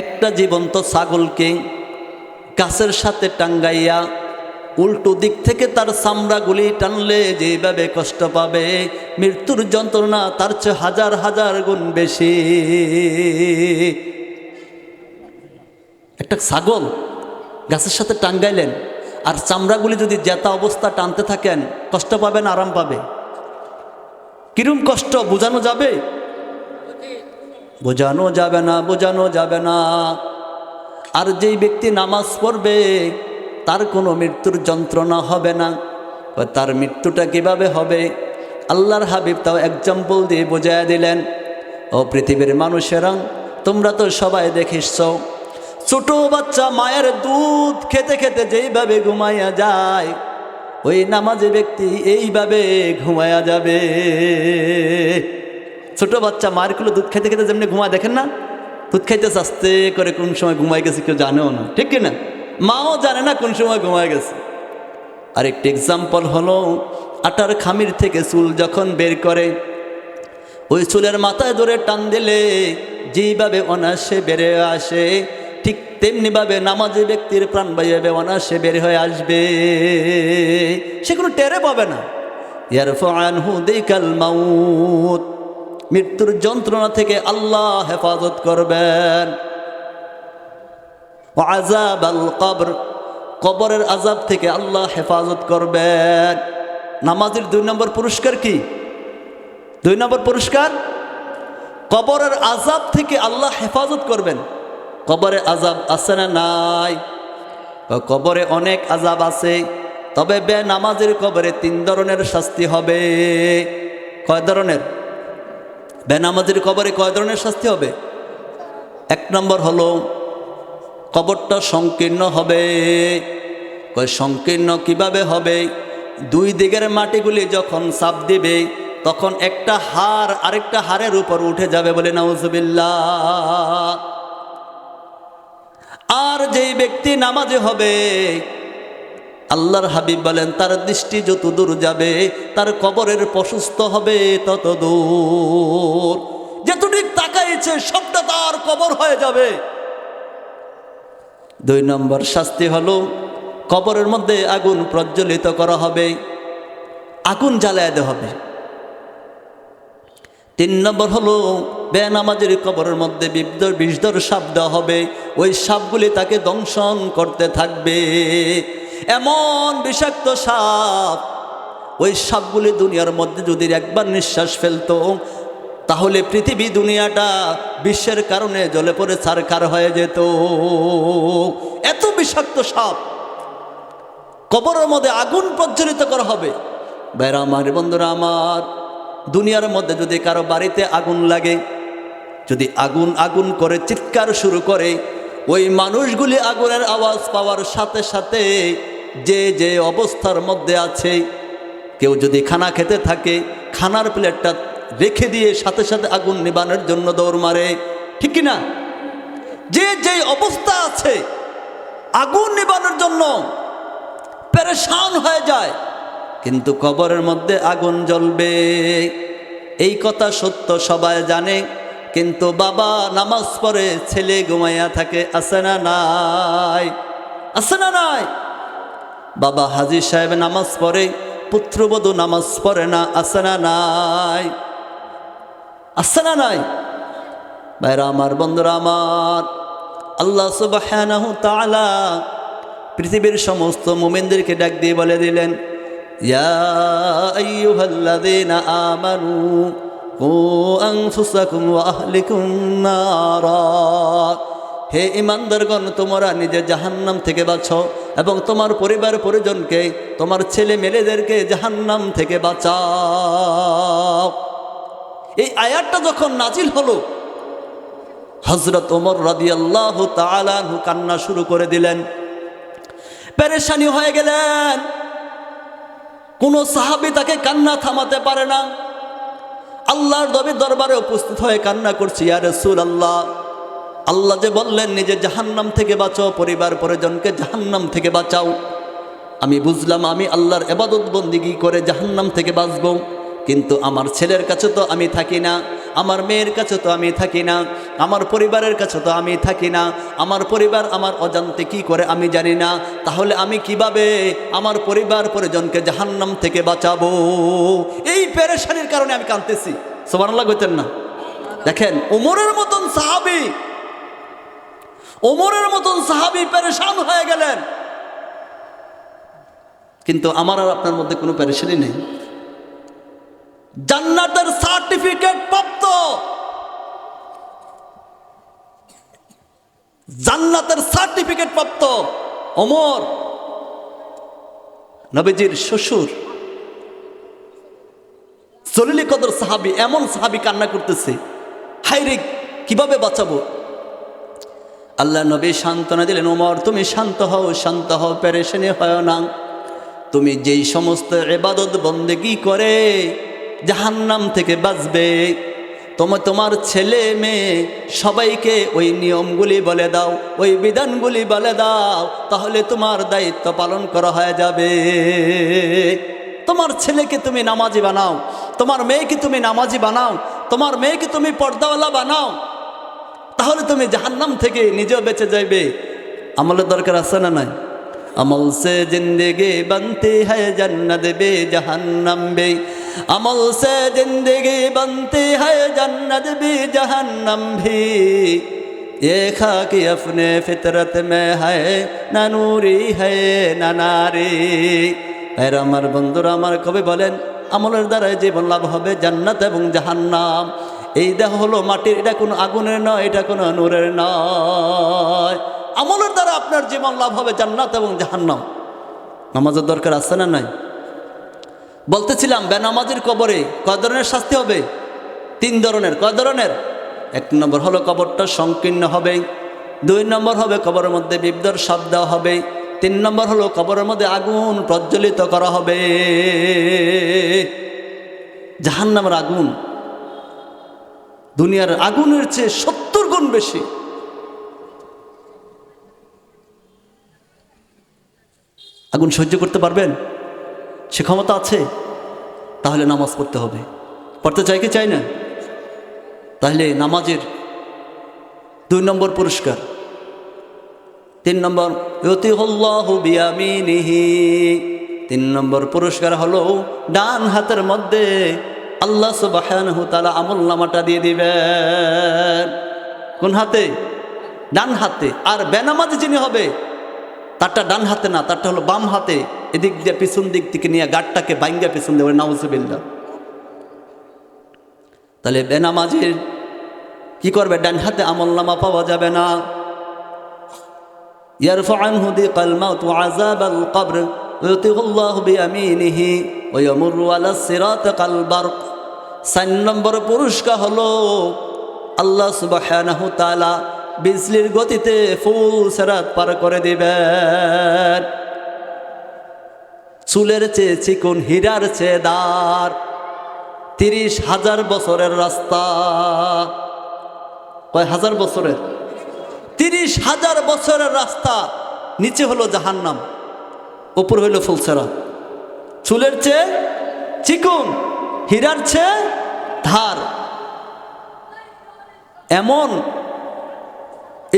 একটা জীবন্ত ছাগলকে গাছের সাথে টাঙ্গাইয়া উল্টো দিক থেকে তার চামড়াগুলি টানলে যেভাবে কষ্ট পাবে, মৃত্যুর যন্ত্রণা তার চেয়ে হাজার হাজার গুণ বেশি। একটা ছাগল গাছের সাথে টাঙ্গাইলেন আর চামড়াগুলি যদি জেতা অবস্থা টানতে থাকেন, কষ্ট পাবেন, আরাম পাবে। কিরম কষ্ট বোঝানো যাবে? বোঝানো যাবে না, বোঝানো যাবে না। আর যেই ব্যক্তি নামাজ পড়বে, তার কোনো মৃত্যুর যন্ত্রণা হবে না। তার মৃত্যুটা কীভাবে হবে? আল্লাহর হাবিব তাও এক্সাম্পল দিয়ে বোঝায় দিলেন। ও পৃথিবীর মানুষেরা, তোমরা তো সবাই দেখিস ছোট বাচ্চা মায়ের দুধ খেতে খেতে যেইভাবে ঘুমাইয়া যায়, ওই নামাজে ব্যক্তি এইভাবে ঘুমায়া যাবে। ছোট বাচ্চা মায়ের কুলো দুধ খেতে খেতে যেমনি ঘুমায়, দেখেন না? দুধ খাইতে আস্তে করে কোন সময় ঘুমায় গেছে কেউ জানেও না, ঠিক কি না? মাও জানে না কোন সময় ঘুমায় গেছে। আরেকটি এক্সাম্পল হলো, আটার খামির থেকে চুল যখন বের করে, ওই চুলের মাথায় ধরে টান দিলে যেইভাবে অনায়াসে বেড়ে আসে, ঠিক তেমনিভাবে নামাজি ব্যক্তির প্রাণ বাইবে অনায়াসে বের হয়ে আসবে। সে কোনো টেরে পাবে না। ইয়ার ফানহু দেখাল মাউত। মৃত্যুর যন্ত্রণা থেকে আল্লাহ হেফাজত করবেন। আজাব আল কবর, কবরের আজাব থেকে আল্লাহ হেফাজত করবেন। নামাজের দুই নম্বর পুরস্কার কি? দুই নম্বর পুরস্কার, কবরের আজাব থেকে আল্লাহ হেফাজত করবেন। কবরে আজাব আছে না নাই? কবরে অনেক আজাব আছে, তবে বে নামাজের কবরে তিন ধরনের শাস্তি হবে। কয় ধরনের? বেনামাজির কবরে কয় ধরনের শাস্তি হবে? এক নম্বর হলো, কবরটা সংকীর্ণ হবে। কয় সংকীর্ণ কীভাবে হবে? দুই দিকের মাটিগুলি যখন চাপ দিবে, তখন একটা হার আরেকটা হারের উপর উঠে যাবে বলে নাউজবিল্লা আর যেই ব্যক্তি নামাজে হবে আল্লাহর হাবিব বলেন, তার দৃষ্টি যত দূর যাবে, তার কবরের প্রশস্ত হবে তত দূর। যেতটুক তাকাইছে, সবটা তার কবর হয়ে যাবে। দুই নম্বর শাস্তি হলো, কবরের মধ্যে আগুন প্রজ্বলিত করা হবে, আগুন জ্বালায় দেওয়া হবে। তিন নম্বর হলো, বেনামাজের কবরের মধ্যে বিদ্যর বিষদর সাপ দেওয়া হবে, ওই সাপগুলি তাকে দংশন করতে থাকবে। এমন বিষাক্ত সাপ, ওই সাপগুলি দুনিয়ার মধ্যে যদি একবার নিঃশ্বাস ফেলতো, তাহলে পৃথিবী দুনিয়াটা বিশ্বের কারণে জলে পড়ে ছারখার হয়ে যেত। এত বিষাক্ত সাপ, কবরের মধ্যে আগুন প্রজ্বলিত করা হবে। বাইরা আমার, বন্ধুরা আমার, দুনিয়ার মধ্যে যদি কারও বাড়িতে আগুন লাগে, যদি আগুন আগুন করে চিৎকার শুরু করে, ওই মানুষগুলি আগুনের আওয়াজ পাওয়ার সাথে সাথে যে যে অবস্থার মধ্যে আছে, কেউ যদি খানা খেতে থাকে, খানার প্লেটটা রেখে দিয়ে সাথে সাথে আগুন নিবানোর জন্য দৌড় মারে, ঠিক না যে যে অবস্থা আছে, আগুন নিবানোর জন্য পেরেশান হয়ে যায়, কিন্তু কবরের মধ্যে আগুন জ্বলবে। এই কথা সত্য সবাই জানে, কিন্তু বাবা নামাজ পড়ে ছেলে ঘুমাইয়া থাকে, আছে না নাই? আছে না নাই? বাবা হাজির সাহেব নামাজ পড়ে, পুত্রবধূ নামাজ পড়ে না, আছে না নাই? আছে না নাই? ভাইরা আমার, বন্ধুরা আমার, আল্লাহ সুবাহ পৃথিবীর সমস্ত মোমেনদেরকে ডাক দিয়ে বলে দিলেন আমানু, কু আনফুসাকুম ওয়া আহলিকুম নারা। হে ইমানদারগণ, তোমরা নিজে জাহান্নাম থেকে বাঁচো এবং তোমার পরিবার পরিজনকে, তোমার ছেলে মেয়েদেরকে জাহান্নাম থেকে বাঁচাও। এই আয়াতটা যখন নাজিল হলো হজরত ওমর রাদি আল্লাহ তালানহু কান্না শুরু করে দিলেন। পেরেশানি হয়ে গেলেন। কোন সাহাবি তাকে কান্না থামাতে পারে না। আল্লাহর দবি দরবারে উপস্থিত হয়ে কান্না করছি আর রসুল আল্লাহ আল্লাহ যে বললেন, নিজে জাহান্নাম থেকে বাঁচাও, পরিবার পরিজনকে জাহান্নাম থেকে বাঁচাও। আমি বুঝলাম, আমি আল্লাহর এবাদত বন্দিগি করে জাহান্নাম থেকে বাঁচব। কিন্তু আমার ছেলের কাছে তো আমি থাকি না, আমার মেয়ের কাছে তো আমি থাকি না, আমার পরিবারের কাছে তো আমি থাকি না, আমার পরিবার আমার অজান্তে কি করে আমি জানি না। তাহলে আমি কীভাবে আমার পরিবার পরিজনকে জাহান্নাম থেকে বাঁচাবো? এই পেরেশানির কারণে আমি কাঁদতেছি। সোমানাল্লাহ কইতেন না। দেখেন, উমরের মতন সাহাবি ওমরের মতন সাহাবি পেরেশান হয়ে গেলেন। কিন্তু আমার আর আপনার মধ্যে কোনো পেরেশানি নেই। জান্নাতের সার্টিফিকেট প্রাপ্ত। জান্নাতের সার্টিফিকেট প্রাপ্ত। অমর নবীজির শ্বশুর, জলিলি কদর সাহাবি, এমন সাহাবি কান্না করতেছে হাইরে কীভাবে বাঁচাবো? আল্লাহ নবী সান্ত্বনা দিলেন, ওমর, তুমি শান্ত হও শান্ত হও, পেরেশানি হয় না। তুমি যেই সমস্ত এবাদত বন্দেগি করে জাহান্নাম থেকে বাঁচবে। তোমার তোমার ছেলে মেয়ে সবাইকে ওই নিয়মগুলি বলে দাও, ওই বিধানগুলি বলে দাও, তাহলে তোমার দায়িত্ব পালন করা হয়ে যাবে। তোমার ছেলেকে তুমি নামাজি বানাও, তোমার মেয়েকে তুমি নামাজি বানাও, তোমার মেয়েকে তুমি পর্দাওয়ালা বানাও তাহলে তুমি জাহান্নাম থেকে নিজেও বেঁচে যাইবে আমলের দরকার আছে না নাই अमल से जिंदगी बनती है जन्नत बे जहन्नम बे अमल से जिंदगी बनती है जन्नत भी जहन्नम भी ये खाकी अपने फितरत में है न नूरी है न नारी এর আমার বন্ধুরা আমার কবি বলেন আমলের দ্বারা জীবন লাভ হবে জান্নাত এবং জাহান্নাম এই দেহ হলো মাটির, এটা কোনো আগুনের নয়, এটা কোনো নূরের নয়। আমলের দ্বারা আপনার জীবন লাভ হবে জান্নাত এবং জাহান্নাম। নামাজের দরকার আছে না নাই? বলতেছিলাম, বেনামাজির কবরে কয় ধরনের শাস্তি হবে? তিন ধরনের। কয় ধরনের? এক নম্বর হলো কবরটা সংকীর্ণ হবে, দুই নম্বর হবে কবরের মধ্যে বিবদর শব্দ হবে, তিন নম্বর হলো কবরের মধ্যে আগুন প্রজ্বলিত করা হবে। জাহান্নামের আগুন দুনিয়ার আগুনের চেয়ে সত্তর গুণ বেশি। আগুন সহ্য করতে পারবেন? সে ক্ষমতা আছে? তাহলে নামাজ পড়তে হবে। পড়তে চাই কি চাই না? তাহলে নামাজের দুই নম্বর পুরস্কার। তিন নম্বর তিন নম্বর পুরস্কার হলো ডান হাতের মধ্যে আল্লাহ সুবাহানহু তালা আমল নামাটা দিয়ে দিবেন কোন হাতে ডান হাতে আর বেনামাজি যিনি হবে তারটা ডান হাতে না তারটা হলো বাম হাতে এদিক দিয়ে পিছন দিক থেকে নিয়ে গাড়টাকে বাইঙ্গা পিছন দেবে নাউজুবিল্লা তাহলে বেনামাজির কি করবে ডান হাতে আমল নামা পাওয়া যাবে না يرفع عنه ضيق الموت وعذاب القبر ويطيع الله بيمينه ويمر على الصراط كالبرق সাইন নম্বর পুরস্কার হলো আল্লাহ তাআলা বিজলির গতিতে ফুল সেরাত পার করে দিবেন। চুলের চেয়ে চিকুন হীরার চেয়ে দার, তিরিশ হাজার বছরের রাস্তা। কয় হাজার বছরের? তিরিশ হাজার বছরের রাস্তা। নিচে হলো জাহান্নাম উপর হইল ফুলসেরা চুলের চেয়ে চিকুন হীরার চেয়ে ধার। এমন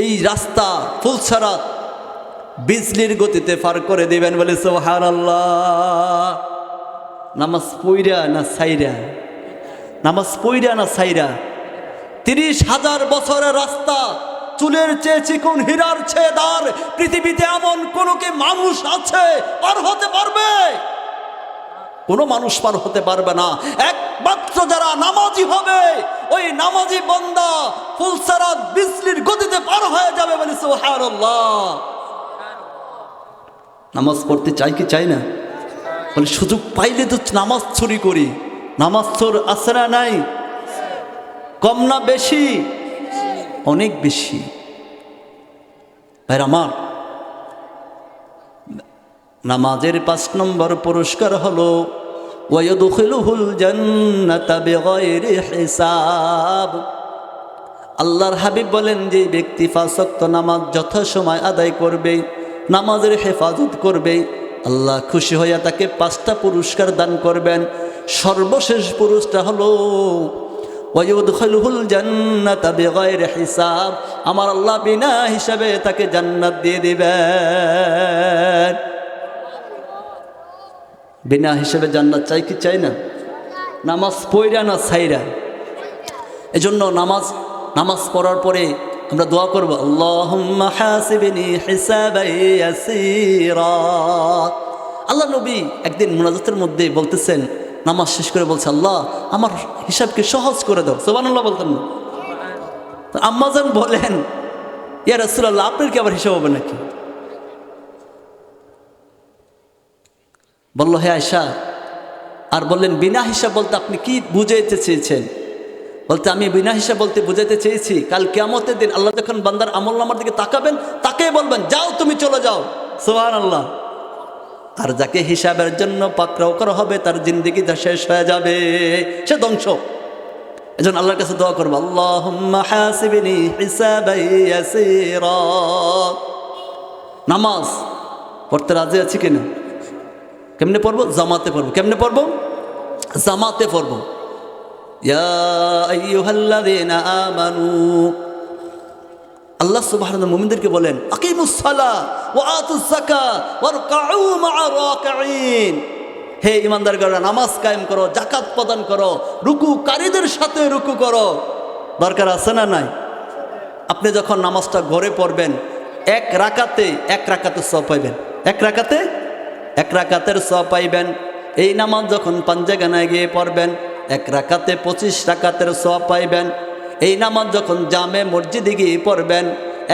এই রাস্তা ফুলসারাত বিজলির গতিতে পার করে দিবেন বলে সোহার আল্লাহ নামাজ পইরা না সাইরা নামাজ পইরা না সাইরা তিরিশ হাজার বছরের রাস্তা, চুলের চেয়ে চিকুন, হীরার চেয়ে দার পৃথিবীতে এমন কোনো কি মানুষ আছে? পার হতে পারবে? কোনো মানুষ পার হতে পারবে না। একমাত্র যারা নামাজি হবে, ওই নামাজি বন্দা ফুলসারাত বিজলির গতিতে পার হয়ে যাবে বলে সুবহানাল্লাহ। নামাজ পড়তে চাই কি চাই না? বলে সুযোগ পাইলে তো নামাজ চুরি করি। নামাজ চোর আছে না নাই? কম না বেশি? অনেক বেশি। ভাই আমার, নামাজের পাঁচ নম্বর পুরস্কার হলো ওয়াদুখিলুহুল জান্নাতা বিগাইরি হিসাব। আল্লাহর হাবিব বলেন যে ব্যক্তি ফাসক্ত নামাজ যথাসময় আদায় করবে, নামাজের হেফাজত করবে, আল্লাহ খুশি হইয়া তাকে পাঁচটা পুরস্কার দান করবেন। সর্বশেষ পুরুষটা হলো ওয়ুদখিলুহুল জান্নাতা বিগাইরি হিসাব। আমার আল্লাহ বিনা হিসাবে তাকে জান্নাত দিয়ে দিবেন। বিনা হিসেবে জান্নাত চাই কি চাই না? নামাজ পইরা না ছাইরা? এজন্য নামাজ নামাজ পড়ার পরে আমরা দোয়া করব আল্লাহ নবী একদিন মুনাজাতের মধ্যে বলতেছেন, নামাজ শেষ করে বলছে, আল্লাহ, আমার হিসাবকে সহজ করে দাও। সুবহানাল্লাহ বলতেন না। আম্মাজান বলেন, ইয়া রাসূলুল্লাহ, আপনার কি আবার হিসাব হবে নাকি? বলল, হে আয়সা আর বললেন, বিনা হিসাব বলতে আপনি কি বুঝাইতে চেয়েছেন? বলতে, আমি বিনা হিসাব বলতে বুঝাইতে চেয়েছি, কাল কেমতের দিন আল্লাহ যখন বান্দার আমল নামার দিকে তাকাবেন, তাকে বলবেন, যাও তুমি চলে যাও। সোহান আল্লাহ আর যাকে হিসাবের জন্য পাকড়াও করা হবে, তার জিন্দিগি যা শেষ হয়ে যাবে, সে ধ্বংস। এজন্য আল্লাহর কাছে দোয়া করব আল্লাহ। নামাজ পড়তে রাজি আছি কিনা? কেমনে পড়ব? জামাতে পড়ব। কেমনে পড়ব? জামাতে পড়ব। আল্লাহ সুবহানাহু মুমিনদেরকে বলেন হে ইমানদারগণরা নামাজ কায়েম করো জাকাত প্রদান করো, রুকুকারীদের সাথে রুকু করো। দরকার আছে না নাই? আপনি যখন নামাজটা ঘরে পড়বেন, এক রাকাতে এক রাকাতে সব পাইবেন। এক রাকাতে এক রাকাতের স পাইবেন। এই নামাজ যখন পাঞ্জাগানায় গিয়ে পড়বেন, এক রাকাতে পঁচিশ রাকাতের স পাইবেন। এই নামাজ যখন জামে মসজিদে গিয়ে পড়বেন,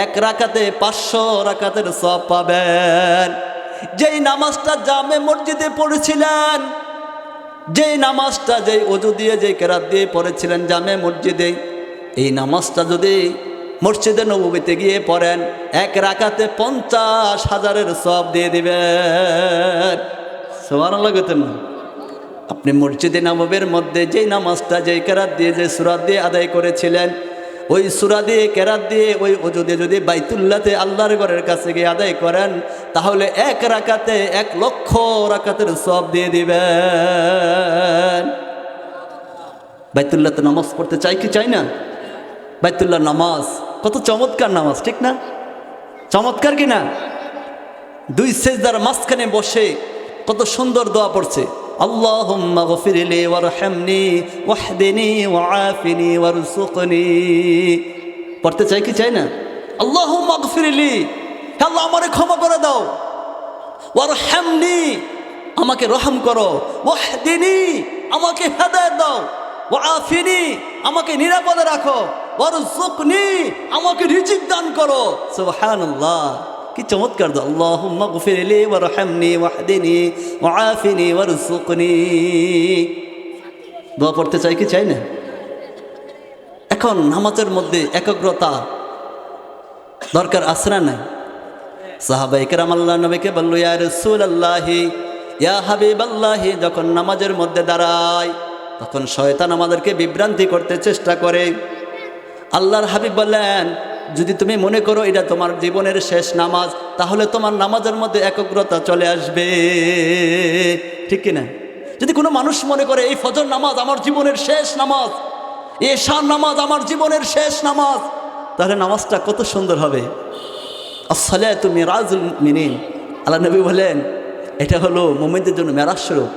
এক রাকাতে পাঁচশো রাকাতের সব পাবেন। যেই নামাজটা জামে মসজিদে পড়েছিলেন, যেই নামাজটা যেই অজু দিয়ে, যেই কেরাত দিয়ে পড়েছিলেন জামে মসজিদে, এই নামাজটা যদি মসজিদে নবীতে গিয়ে পড়েন, এক রাকাতে পঞ্চাশ হাজারের সব দিয়ে দিবেন। সবার লাগতেন না আপনি মসজিদে নববের মধ্যে যেই নামাজটা, যেই কেরাত দিয়ে যে সুরাত দিয়ে আদায় করেছিলেন, ওই সুরা দিয়ে, কেরাত দিয়ে, ওই অজু দিয়ে যদি বাইতুল্লাতে আল্লাহর ঘরের কাছে গিয়ে আদায় করেন, তাহলে এক রাকাতে এক লক্ষ রাকাতের সব দিয়ে দিবেন। বাইতুল্লাতে নামাজ পড়তে চাই কি চাই না? বাইতুল্লাহ নামাজ কত চমৎকার নামাজ ঠিক না চমৎকার কি না দুই সেজদার মাঝখানে বসে কত সুন্দর দোয়া পড়ছে اللهم اغفر لي وارحمني واهدني وعافني وارزقني পড়তে চাই কি চাই না اللهم اغفر لي হে আল্লাহ আমারে ক্ষমা করে দাও ওয়ারহামনি আমাকে রহম করো ওয়াহদিনি আমাকে হেদায়েত দাও ওয়াফিনি আমাকে নিরাপদে রাখো ওয়ারজুকনি আমাকে রিজিক দান করো। সুবহানাল্লাহ। কি চমৎকার দাও আল্লাহুম্মা গফিরলি ওয়ারহামনি ওয়াহদিনি ওয়াফিনি ওয়ারজুকনি দোয়া পড়তে চাই কি চাই না? এখন নামাজের মধ্যে একাগ্রতা দরকার আছে না নাই? সাহাবাই কেরাম আল্লাহ নবীকে বলল, ইয়া রসুল আল্লাহি ইয়া হাবিব আল্লাহি যখন নামাজের মধ্যে দাঁড়ায়, তখন শয়তান আমাদেরকে বিভ্রান্তি করতে চেষ্টা করে। আল্লাহর হাবিব বললেন যদি তুমি মনে করো এটা তোমার জীবনের শেষ নামাজ, তাহলে তোমার নামাজের মধ্যে একগ্রতা চলে আসবে। ঠিক কিনা? যদি কোনো মানুষ মনে করে, এই ফজর নামাজ আমার জীবনের শেষ নামাজ এ শান নামাজ আমার জীবনের শেষ নামাজ, তাহলে নামাজটা কত সুন্দর হবে। আসলে তুমি রাজুল মিনিন আল্লাহ নবী বলেন, এটা হলো মোমেনদের জন্য মেরাজ স্বরূপ।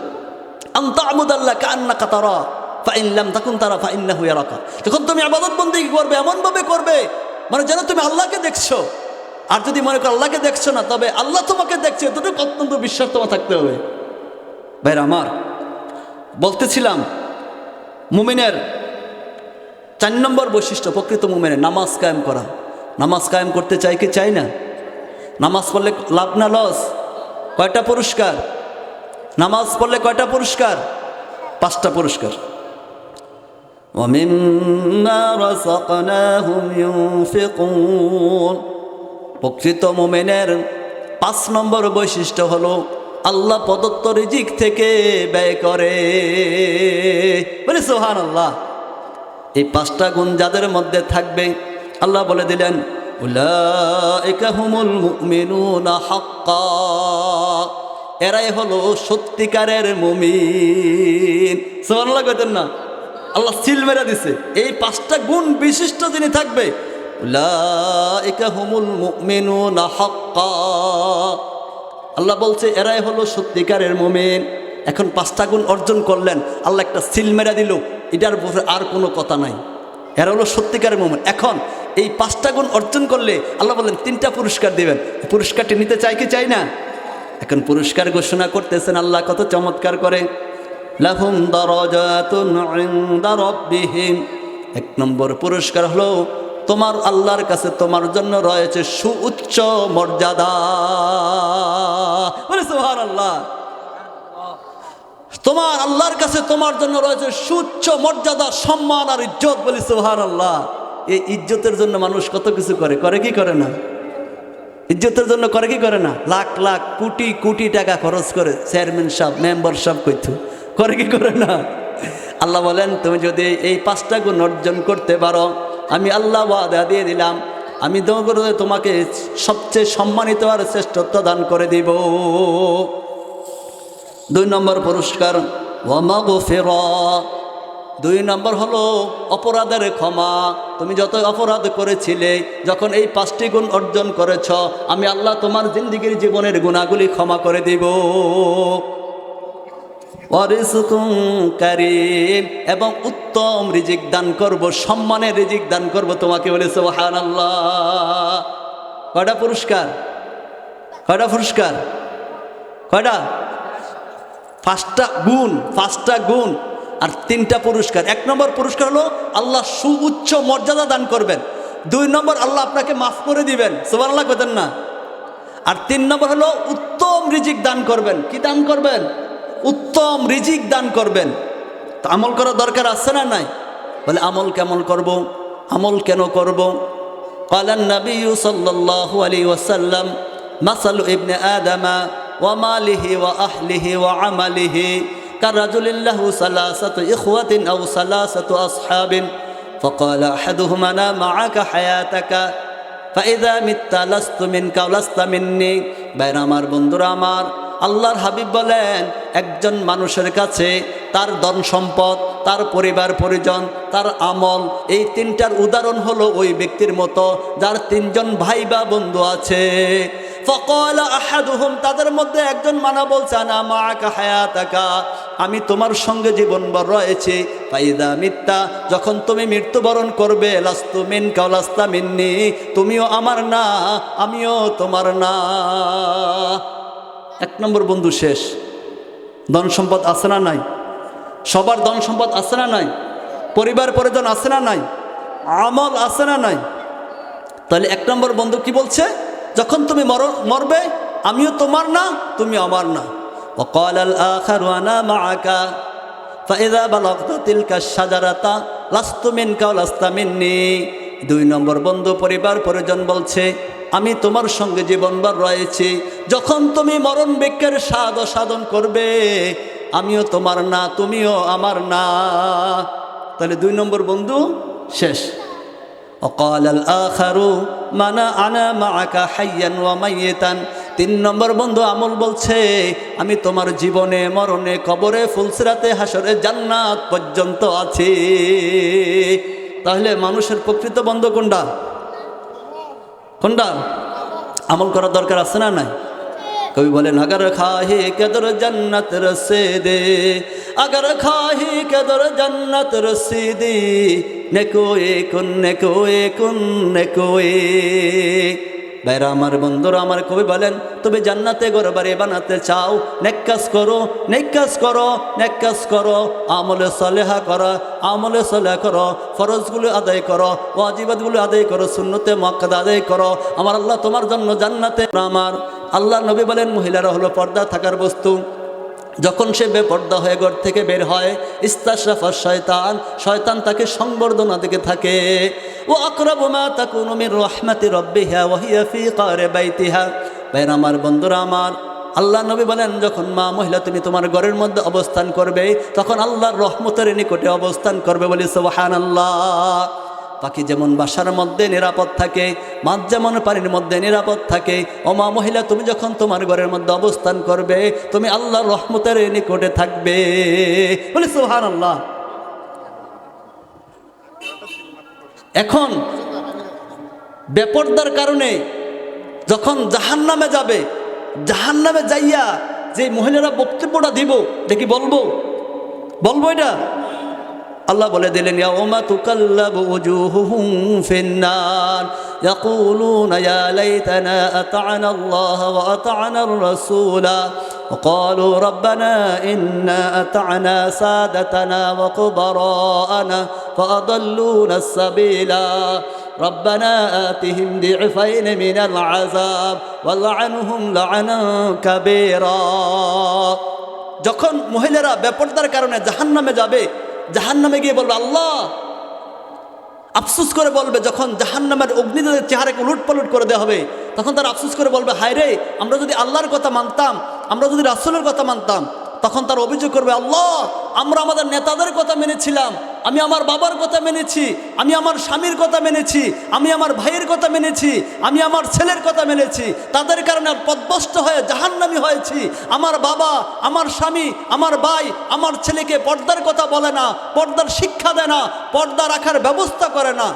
আল্লাহ কান্না কাতারা ফাইনলাম, তখন তারা ফাইন্না হইয়া রাখা যখন তুমি আবাদত বন্দি করবে, এমনভাবে করবে মানে যেন তুমি আল্লাহকে দেখছ। আর যদি মনে করো আল্লাহকে দেখছ না, তবে আল্লাহ তোমাকে দেখছে, এতটুকু অত্যন্ত বিশ্বাস তোমার থাকতে হবে। ভাইর আমার, বলতেছিলাম, মুমিনের চার নম্বর বৈশিষ্ট্য, প্রকৃত মুমিনের, নামাজ কায়েম করা। নামাজ কায়েম করতে চাই কি চাই না? নামাজ পড়লে লাভ না লস? কয়টা পুরস্কার? নামাজ পড়লে কয়টা পুরস্কার? পাঁচটা পুরস্কার। প্রকৃত মোমেনের পাঁচ নম্বর বৈশিষ্ট্য হলো আল্লাহ প্রদত্ত রিজিক থেকে ব্যয় করে। বলে সোহান আল্লাহ এই পাঁচটা গুণ যাদের মধ্যে থাকবে, আল্লাহ বলে দিলেন এরাই হলো সত্যিকারের মুমিন। সুবহানাল্লাহ কইতেন না? আল্লাহ সিল মেরা দিছে। এই পাঁচটা গুণ বিশিষ্ট যিনি থাকবে আল্লাহ বলছে, এরাই হলো সত্যিকারের মোমেন। এখন পাঁচটা গুণ অর্জন করলেন, আল্লাহ একটা সিল মেরা দিল, এটার আর কোনো কথা নাই। এরা হলো সত্যিকারের মোমেন। এখন এই পাঁচটা গুণ অর্জন করলে আল্লাহ বললেন, তিনটা পুরস্কার দিবেন। পুরস্কারটি নিতে চাই কি চাই না? এখন পুরস্কার ঘোষণা করতেছেন আল্লাহ, কত চমৎকার করে। লাহুম দরজাতুন এক নম্বর পুরস্কার হলো, তোমার আল্লাহর কাছে তোমার জন্য রয়েছে সুউচ্চ মর্যাদা। সুবহানাল্লাহ। তোমার আল্লাহর কাছে তোমার জন্য রয়েছে সুচ্চ মর্যাদা, সম্মান আর ইজ্জত। বলি আল্লাহ এই ইজ্জতের জন্য মানুষ কত কিছু করে করে কি করে না? ইজ্জতের জন্য করে কি করে না? লাখ লাখ কোটি কোটি টাকা খরচ করে চেয়ারম্যান সাহেব মেম্বার সাহেব কইতু। করে কি করে না? আল্লাহ বলেন, তুমি যদি এই পাঁচটা গুণ অর্জন করতে পারো, আমি আল্লাহ ওয়াদা দিয়ে দিলাম, আমি তোমাকে সবচেয়ে সম্মানিত আর শ্রেষ্ঠত্ব দান করে দিব। দুই নম্বর পুরস্কার দুই নম্বর হলো, অপরাধের ক্ষমা। তুমি যত অপরাধ করেছিলে, যখন এই পাঁচটি গুণ অর্জন করেছ, আমি আল্লাহ তোমার জিন্দিগির জীবনের গুণাগুলি ক্ষমা করে দিব। কারিম। এবং উত্তম রিজিক দান করব, সম্মানের রিজিক দান করব তোমাকে বলে সোহান আল্লাহ কয়টা পুরস্কার? কয়টা পুরস্কার? কয়টা? পাঁচটা গুণ পাঁচটা গুণ আর তিনটা পুরস্কার। এক নম্বর পুরস্কার হলো আল্লাহ সুউচ্চ মর্যাদা দান করবেন। দুই নম্বর আল্লাহ আপনাকে মাফ করে দিবেন। সুবান আল্লাহ না। আর তিন নম্বর হলো উত্তম রিজিক দান করবেন। কি দান করবেন? উত্তম রিজিক দান করবেন তো আমল করার দরকার আছে না নাই বলে আমল কেমন করব আমল কেন করব قال النبي صلى الله عليه وسلم مثل ابن آدم وماله وأهله وعمله كرجل له ثلاثة إخوة أو ثلاثة أصحاب فقال أحدهم أنا معك حياتك فإذا مت لست منك ولست مني বাইরে আমার বন্ধুরা আমার আল্লাহর হাবিব বলেন, একজন মানুষের কাছে তার ধন সম্পদ, তার পরিবার, পরিজন, তার আমল, এই তিনটার উদাহরণ হলো ওই ব্যক্তির মতো যার তিনজন ভাই বা বন্ধু আছে। তাদের মধ্যে একজন মানা বলছে না মা হায়াতাকা, আমি তোমার সঙ্গে জীবনভর রয়েছি। ফাইদা মিথ্যা যখন তুমি মৃত্যুবরণ করবে, লাস্তু মিন কাউলাস্তা মিন্নি, তুমিও আমার না, আমিও তোমার না। এক নম্বর বন্ধু শেষ ধন সম্পদ আছে না নাই সবার ধন সম্পদ আছে না নাই পরিবার পরিজন আছে না নাই আমল আছে না নাই তাহলে এক নম্বর বন্ধু কি বলছে যখন তুমি মর মরবে আমিও তোমার না তুমি আমার না وقال الآخر أنا معك فإذا بلغت تلك الشجرة لست منك ولست مني দুই নম্বর বন্ধু পরিবার পরিজন বলছে আমি তোমার সঙ্গে জীবনবার রয়েছি। যখন তুমি মরণ বৃক্ষের সাদ সাধন করবে, আমিও তোমার না, তুমিও আমার না। তাহলে দুই নম্বর বন্ধু শেষ। অকাল আল আখারু মানা আনা মা আকা হাইয়ান ওয়া মাইয়েতান। তিন নম্বর বন্ধু আমল বলছে, আমি তোমার জীবনে, মরণে, কবরে, ফুলসিরাতে হাসরে জান্নাত পর্যন্ত আছি। তাহলে মানুষের প্রকৃত বন্ধ কোনটা? কোনটা? আমল করার দরকার আছে না নাই? কবি বলে নগর খাহি কেদর জন্নত রসে দে আগর খাহি কেদর জন্নত রসি দি নেকোয়ে কুন নেকোয়ে কুন এ ভাইরা আমার বন্ধুরা আমার কবি বলেন, তুমি জান্নাতে ঘর বাড়ি বানাতে চাও নেকাজ করো নেকাজ করো নেকাজ করো, আমলে সলেহা করো, আমলে সলেহা করো, ফরজগুলো আদায় করো ওয়াজিবাদগুলো আদায় করো শূন্যতে মক্কাদ আদায় করো, আমার আল্লাহ তোমার জন্য জান্নাতে আমার আল্লাহ নবী বলেন, মহিলারা হলো পর্দা থাকার বস্তু। যখন সে বেপর্দা হয়ে ঘর থেকে বের হয়, ইস্তাশরাফা শয়তান শয়তান তাকে সংবর্ধনা দিকে থাকে। ও আকরাবুমা তাকুন মির রহমাতি রব্বিহা ওয়াহিয়া ফি কারে বাইতিহা। ভাইর আমার বন্ধুরা আমার আল্লাহ নবী বলেন, যখন মা মহিলা তুমি তোমার ঘরের মধ্যে অবস্থান করবে, তখন আল্লাহর রহমতের নিকটে অবস্থান করবে বলি সোহান আল্লাহ পাখি যেমন বাসার মধ্যে নিরাপদ থাকে, মাছ যেমন পানির মধ্যে নিরাপদ থাকে, ও মা মহিলা, তুমি যখন তোমার ঘরের মধ্যে অবস্থান করবে, তুমি আল্লাহর রহমতের নিকটে থাকবে। বলে সোহান আল্লাহ এখন বেপর্দার কারণে যখন জাহান নামে যাবে জাহান নামে যাইয়া যে মহিলারা বক্তব্যটা দিব কি বলব? বলব এটা? আল্লাহ বলে দিলেন ইয়াউমা তুকাল্লাবু ওজুহুহুম ফিন্নার ইয়াকুলুনা ইয়া লাইতানা আতা'না আল্লাহ ওয়া আতা'না আর-রাসূলা وقالوا ربنا إنا أطعنا سادتنا وكبراءنا فأضلونا السبيلا ربنا آتهم ضعفين من العذاب والعنهم لعنا كبيرا যখন মহিলারা বেপরদার কারণে জাহান্নামে যাবে জাহান্নামে গিয়ে বলবে, আল্লাহ! আফসুস করে বলবে, যখন জাহান জাহান্নামের অগ্নিদের চেহারাকে উলুট পালুট করে দেওয়া হবে, তখন তারা আফসুস করে বলবে, হায় রে, আমরা যদি আল্লাহর কথা মানতাম, আমরা যদি রাসুলের কথা মানতাম, তখন তার অভিযোগ করবে, আল্লাহ, আমরা আমাদের নেতাদের কথা মেনেছিলাম আমি আমার বাবার কথা মেনেছি, আমি আমার স্বামীর কথা মেনেছি, আমি আমার ভাইয়ের কথা মেনেছি, আমি আমার ছেলের কথা মেনেছি। তাদের কারণে পদভস্ত হয়ে জাহান্নামি হয়েছি। আমার বাবা, আমার স্বামী, আমার ভাই, আমার ছেলেকে পর্দার কথা বলে না, পর্দার শিক্ষা দেয় না, পর্দা রাখার ব্যবস্থা করে না।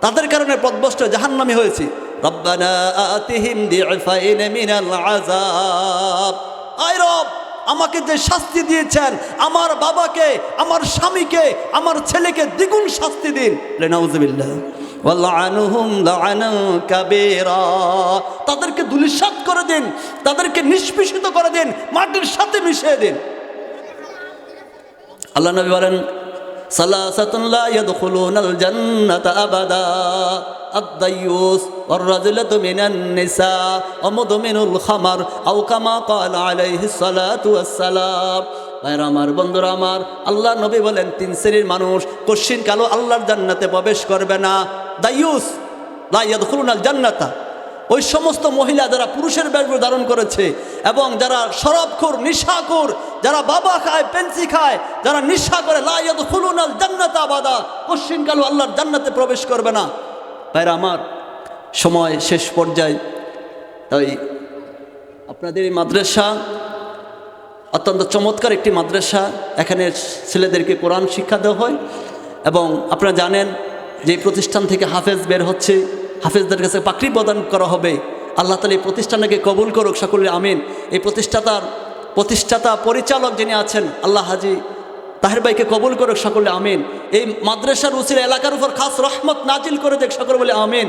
তাদের কারণে পদভস্ত জাহান্নামি হয়েছি। রব্বানা আতিহিম দিফাইন মিনাল আযাব। আয় রব! আমাকে যে শাস্তি দিয়েছেন, আমার বাবাকে, আমার স্বামীকে, আমার ছেলেকে দ্বিগুণ শাস্তি দিন। তাদেরকে দুলিশাত করে দিন, তাদেরকে নিষ্পিষিত করে দিন, মাটির সাথে মিশিয়ে দিন। আল্লাহ নবী বলেন সালাসাতুন লা ইয়াদখুলুনাল জান্নাতা আবাদা الضيوس والرجلة من النساء ومدمن الخمر أو كما قال عليه الصلاة والسلام ভাইরা আমার বন্ধুরা আমার আল্লাহ নবী বলেন তিন শ্রেণীর মানুষ কশ্চিন কালো আল্লাহর জান্নাতে প্রবেশ করবে না দায়ুস লা ইয়াদখুলুনাল জান্নাতা ওই সমস্ত মহিলা যারা পুরুষের বেশভূষ ধারণ করেছে এবং যারা শরাবখোর, নিশাখোর, যারা বাবা খায়, পেন্সি খায়, যারা নিশা করে লাইয়াদ খুলুন আল জান্নাত আবাদা কশ্চিনকালও আল্লাহর জান্নাতে প্রবেশ করবে না। ভাইরা আমার সময় শেষ পর্যায়ে, তাই আপনাদের এই মাদ্রাসা অত্যন্ত চমৎকার একটি মাদ্রাসা। এখানে ছেলেদেরকে কোরআন শিক্ষা দেওয়া হয় এবং আপনারা জানেন যে প্রতিষ্ঠান থেকে হাফেজ বের হচ্ছে। হাফেজদের কাছে পাকড়ি প্রদান করা হবে। আল্লাহ তালা এই প্রতিষ্ঠানকে কবুল করুক সকলের আমিন। এই প্রতিষ্ঠাতার প্রতিষ্ঠাতা পরিচালক যিনি আছেন, আল্লাহ হাজি তাহের ভাইকে কবুল করুক, সকলে আমিন। এই মাদ্রাসার উচির এলাকার উপর খাস রহমত নাজিল করে দেখ, সকল বলে আমিন।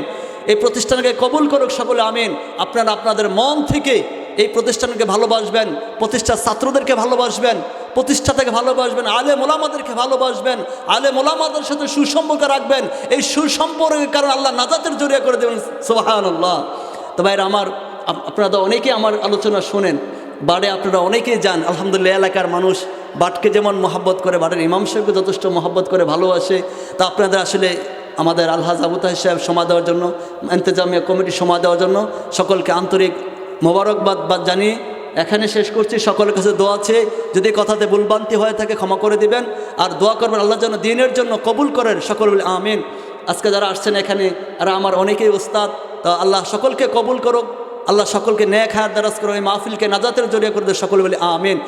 এই প্রতিষ্ঠানকে কবুল করুক, সকলে আমিন। আপনারা আপনাদের মন থেকে এই প্রতিষ্ঠানকে ভালোবাসবেন প্রতিষ্ঠার ছাত্রদেরকে ভালোবাসবেন প্রতিষ্ঠাতাকে ভালোবাসবেন, আলে মোলামাদেরকে ভালোবাসবেন, আলে মোলামাদের সাথে সুসম্পর্ক রাখবেন, এই সুসম্পর্কের কারণে আল্লাহ নাজাতের জড়িয়ে করে দেবেন সোহান আল্লাহ তো ভাইরা আমার আপনারা তো অনেকেই আমার আলোচনা শোনেন, বাড়ে আপনারা অনেকেই যান, আলহামদুলিল্লাহ এলাকার মানুষ, বাটকে যেমন মহাব্বত করে, বাড়ির ইমাম সাহেবকে যথেষ্ট মহাব্বত করে, ভালোবাসে, তা আপনাদের আসলে আমাদের আলহাজ আবু সাহেব সময় দেওয়ার জন্য, ইন্তজামিয়া কমিটি সময় দেওয়ার জন্য সকলকে আন্তরিক মোবারকবাদ বাদ জানিয়ে এখানে শেষ করছি, সকলের কাছে দোয়া আছে, যদি কথাতে ভুলবান্তি হয়ে থাকে ক্ষমা করে দিবেন, আর দোয়া করবেন আল্লাহ যেন দিনের জন্য কবুল করেন, সকল বলে আমিন। আজকে যারা আসছেন এখানে আর আমার অনেকেই ওস্তাদ, তা আল্লাহ সকলকে কবুল করুক, আল্লাহ সকলকে ন্যায় খায়াত দারাজ করো এই মাহফিলকে নাজাতের জড়িয়ে করে সকল বলে আমিন।